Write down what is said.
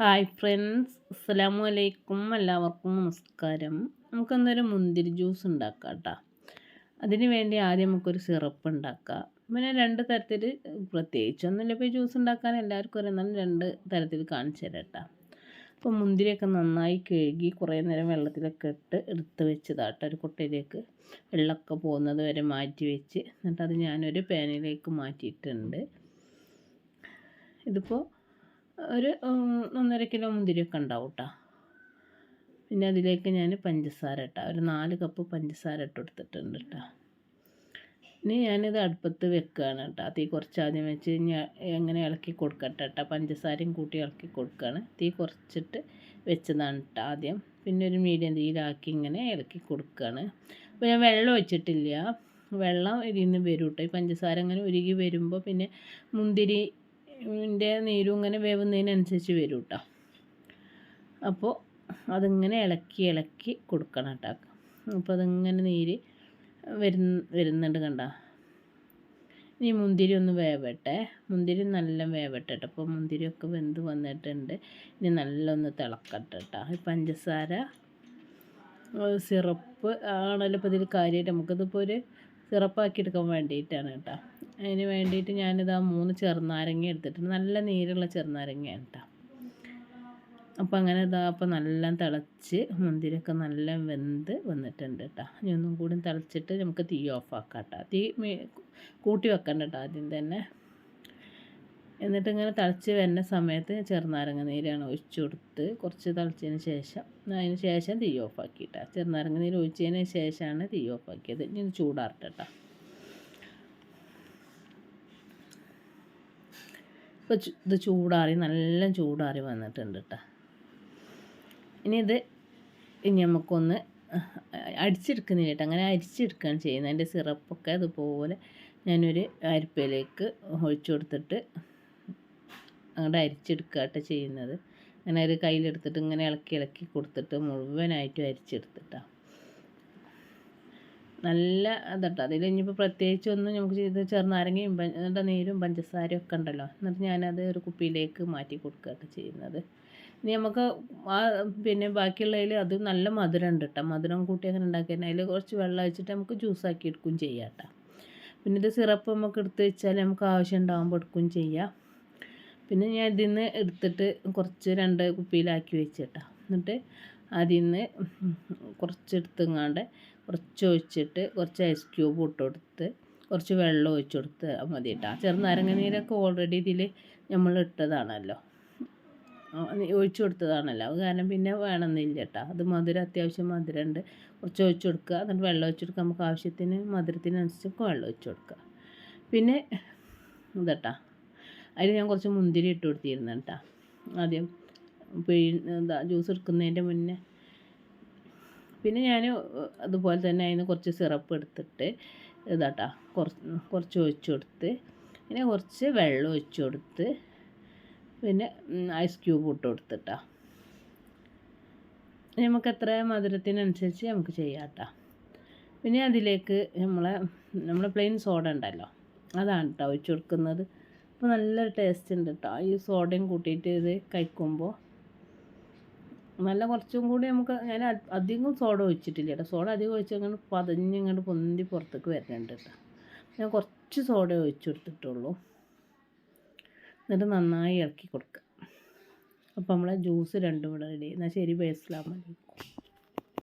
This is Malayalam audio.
ഹായ് ഫ്രണ്ട്സ് അസ്സലാമു അലൈക്കും എല്ലാവർക്കും നമസ്കാരം. നമുക്കെന്നൊരു മുന്തിരി ജ്യൂസ് ഉണ്ടാക്കാം കേട്ടോ. അതിന് വേണ്ടി ആദ്യം നമുക്കൊരു സിറപ്പ് ഉണ്ടാക്കാം. പിന്നെ രണ്ട് തരത്തിൽ പ്രത്യേകിച്ചൊന്നുമില്ല ഇപ്പോൾ ജ്യൂസ് ഉണ്ടാക്കാൻ എല്ലാവർക്കും അറിയാം. രണ്ട് തരത്തിൽ കാണിച്ചു തരാം കേട്ടോ. അപ്പോൾ മുന്തിരിയൊക്കെ നന്നായി കഴുകി കുറേ നേരം വെള്ളത്തിലൊക്കെ ഇട്ട് എടുത്ത് വെച്ചതാട്ടോ ഒരു കുട്ടയിലേക്ക് വെള്ളമൊക്കെ പോകുന്നത് വരെ മാറ്റി വെച്ച്. എന്നിട്ട് അത് ഞാനൊരു പാനിലേക്ക് മാറ്റിയിട്ടുണ്ട്. ഇതിപ്പോൾ ഒരു ഒന്നര കിലോ മുന്തിരിയൊക്കെ ഉണ്ടാവും കേട്ടോ പിന്നെ അതിലേക്ക് ഞാൻ പഞ്ചസാര ഇട്ട. ഒരു നാല് കപ്പ് പഞ്ചസാര ഇട്ട് കൊടുത്തിട്ടുണ്ട് കേട്ടോ ഇനി ഞാനിത് അടുപ്പത്ത് വെക്കുകയാണ് കേട്ടോ. തീ കുറച്ച് ആദ്യം വെച്ച് എങ്ങനെ ഇളക്കി കൊടുക്കട്ടെ കേട്ടോ. പഞ്ചസാരയും കൂട്ടി ഇളക്കി കൊടുക്കുകയാണ് തീ കുറച്ചിട്ട് വെച്ചതാണ് കേട്ടോ ആദ്യം. പിന്നെ ഒരു മീഡിയം തീയിലാക്കി ഇങ്ങനെ ഇളക്കി കൊടുക്കുകയാണ് അപ്പോൾ ഞാൻ വെള്ളം വെച്ചിട്ടില്ല വെള്ളം ഇതിൽ നിന്ന് വരും കേട്ടോ ഈ പഞ്ചസാര അങ്ങനെ ഉരുകി വരുമ്പോൾ പിന്നെ മുന്തിരി ന്റെ നീരും ഇങ്ങനെ വേവുന്നതിനനുസരിച്ച് വരും കേട്ടോ അപ്പോൾ അതിങ്ങനെ ഇളക്കി ഇളക്കി കൊടുക്കണം കേട്ടോ. അപ്പോൾ അതിങ്ങനെ നീര് വരുന്ന വരുന്നുണ്ട് കണ്ട. ഇനി മുന്തിരി ഒന്ന് വേവട്ടെ. മുന്തിരി നല്ല വേവട്ടെ കേട്ടോ. അപ്പോൾ മുന്തിരിയൊക്കെ വെന്ത് വന്നിട്ടുണ്ട്. ഇനി നല്ല ഒന്ന് തിളക്കട്ടെ കേട്ടോ. ഈ പഞ്ചസാര സിറപ്പ് ആണല്ലോ ഇപ്പോൾ ഇതിൽ കാര്യമായിട്ട് നമുക്കിതിപ്പോൾ ഒരു സിറപ്പാക്കി എടുക്കാൻ വേണ്ടിയിട്ടാണ് കേട്ടോ. അതിന് വേണ്ടിയിട്ട് ഞാനിത് മൂന്ന് ചെറുനാരങ്ങ എടുത്തിട്ടുണ്ട്. നല്ല നീരുള്ള ചെറുനാരങ്ങയാണ് കേട്ടോ അപ്പോൾ അങ്ങനെ ഇതാ അപ്പോൾ നല്ല തിളച്ച് മുന്തിരിയൊക്കെ നല്ല വെന്ത് വന്നിട്ടുണ്ട് കേട്ടോ ഇനി ഒന്നും കൂടി തിളച്ചിട്ട് നമുക്ക് തീ ഓഫ് ആക്കാം കേട്ടോ തീ കൂട്ടി വെക്കണ്ട കേട്ടോ ആദ്യം തന്നെ. എന്നിട്ട് ഇങ്ങനെ തിളച്ച് വരുന്ന സമയത്ത് ചെറുനാരങ്ങ നീരാണ് ഒഴിച്ചു കൊടുത്ത് കുറച്ച് തിളച്ചതിന് ശേഷം അതിന് ശേഷം തീ ഓഫ് ആക്കിയിട്ടാ ചെറുനാരങ്ങ നീര് ഒഴിച്ചതിന് ശേഷമാണ് തീ ഓഫ് ആക്കിയത്. ഇനി ചൂടാറട്ടെ കേട്ടോ ഇപ്പോൾ ഇത് ചൂടാറി നല്ല ചൂടാറി വന്നിട്ടുണ്ട് കേട്ടോ ഇനി ഇത് ഇനി നമുക്കൊന്ന് അടിച്ചെടുക്കുന്നില്ല കേട്ടോ. അങ്ങനെ അരിച്ചെടുക്കുകയാണ് ചെയ്യുന്നത്. അതിന്റെ സിറപ്പൊക്കെ അതുപോലെ ഞാനൊരു അരിപ്പയിലേക്ക് ഒഴിച്ചു കൊടുത്തിട്ട് അങ്ങോട്ട് അരിച്ചെടുക്കുക കേട്ടോ ചെയ്യുന്നത്. അങ്ങനെ ഒരു കയ്യിലെടുത്തിട്ട് ഇങ്ങനെ ഇളക്കി ഇളക്കി കൊടുത്തിട്ട് മുഴുവനായിട്ടും അരിച്ചെടുത്തിട്ടാണ് നല്ല അതട്ടോ അതിൽ ഇനിയിപ്പോൾ പ്രത്യേകിച്ചൊന്നും നമുക്ക് ചെയ്ത് ചെറുനാരങ്ങയും എന്നിട്ട് നീരും പഞ്ചസാരയും ഒക്കെ ഉണ്ടല്ലോ. എന്നിട്ട് ഞാനത് ഒരു കുപ്പിയിലേക്ക് മാറ്റി കൊടുക്കുകയാണ് ചെയ്യുന്നത്. ഇനി നമുക്ക് ആ പിന്നെ ബാക്കിയുള്ളതിൽ അത് നല്ല മധുരം ഉണ്ട് കേട്ടോ മധുരം കൂട്ടി അങ്ങനെ ഉണ്ടാക്കിയാൽ അതിൽ കുറച്ച് വെള്ളം ഒഴിച്ചിട്ട് നമുക്ക് ജ്യൂസാക്കി എടുക്കുകയും ചെയ്യാം കേട്ടോ പിന്നെ ഇത് സിറപ്പ് നമുക്ക് എടുത്ത് വെച്ചാൽ നമുക്ക് ആവശ്യം ഉണ്ടാകുമ്പോൾ എടുക്കുകയും ചെയ്യാം. പിന്നെ ഞാൻ ഇതിൽ നിന്ന് എടുത്തിട്ട് കുറച്ച് രണ്ട് കുപ്പിയിലാക്കി വെച്ചിട്ടാ എന്നിട്ട് അതിൽ നിന്ന് കുറച്ച് എടുത്തെങ്ങാണ്ട് കുറച്ച് ഒഴിച്ചിട്ട് കുറച്ച് ഐസ് ക്യൂബ് ഇട്ട് കൊടുത്ത് കുറച്ച് വെള്ളം ഒഴിച്ച് കൊടുത്ത് മതി കേട്ടോ ചെറുനാരങ്ങ നീരൊക്കെ ഓൾറെഡി ഇതിൽ നമ്മൾ ഇട്ടതാണല്ലോ. ഒഴിച്ചു കൊടുത്തതാണല്ലോ അത് കാരണം പിന്നെ വേണമെന്നില്ല കേട്ടോ അത് മധുരം അത്യാവശ്യം മധുരം ഉണ്ട് കുറച്ച് ഒഴിച്ച് കൊടുക്കുക എന്നിട്ട് വെള്ളം ഒഴിച്ച് കൊടുക്കുക നമുക്ക് ആവശ്യത്തിന് മധുരത്തിനനുസരിച്ച് വെള്ളം ഒഴിച്ച് കൊടുക്കുക പിന്നെ ഇതട്ടാ. അതിൽ ഞാൻ കുറച്ച് മുന്തിരി ഇട്ട് കൊടുത്തിരുന്നു കേട്ടോ ആദ്യം പിഴി എന്താ ജ്യൂസ് എടുക്കുന്നതിന്റെ മുന്നേ. പിന്നെ ഞാൻ അതുപോലെ തന്നെ അതിന് കുറച്ച് സിറപ്പ് എടുത്തിട്ട് ഇതാട്ടാ കുറച്ച് കുറച്ച് ഒഴിച്ച് കൊടുത്ത് പിന്നെ കുറച്ച് വെള്ളം ഒഴിച്ച് കൊടുത്ത് പിന്നെ ഐസ് ക്യൂബ് ഇട്ട് കൊടുത്തിട്ടാ. നമുക്ക് എത്ര മധുരത്തിനനുസരിച്ച് നമുക്ക് ചെയ്യാം പിന്നെ അതിലേക്ക് നമ്മളെ നമ്മളെ പ്ലെയിൻ സോഡ ഉണ്ടല്ലോ അതാണ് കേട്ടോ ഒഴിച്ച് കൊടുക്കുന്നത്. അപ്പോൾ നല്ല ടേസ്റ്റ് ഉണ്ട് കേട്ടോ ഈ സോഡയും കൂട്ടിയിട്ട് ഇത് കഴിക്കുമ്പോൾ നല്ല കുറച്ചും കൂടി നമുക്ക് ഞാൻ അധികം സോഡ ഒഴിച്ചിട്ടില്ല കേട്ടോ. സോഡ അധികം ഒഴിച്ചങ്ങനെ പതഞ്ഞിങ്ങോട്ട് പൊന്തി പുറത്തേക്ക് വരുന്നുണ്ട് കേട്ടോ. ഞാൻ കുറച്ച് സോഡ ഒഴിച്ചെടുത്തിട്ടുള്ളൂ എന്നിട്ട് നന്നായി ഇളക്കി കൊടുക്കുക അപ്പോൾ നമ്മളെ ജ്യൂസ് രണ്ടും കൂടെ റെഡി എന്നാൽ ശരി ബേസിലാമതി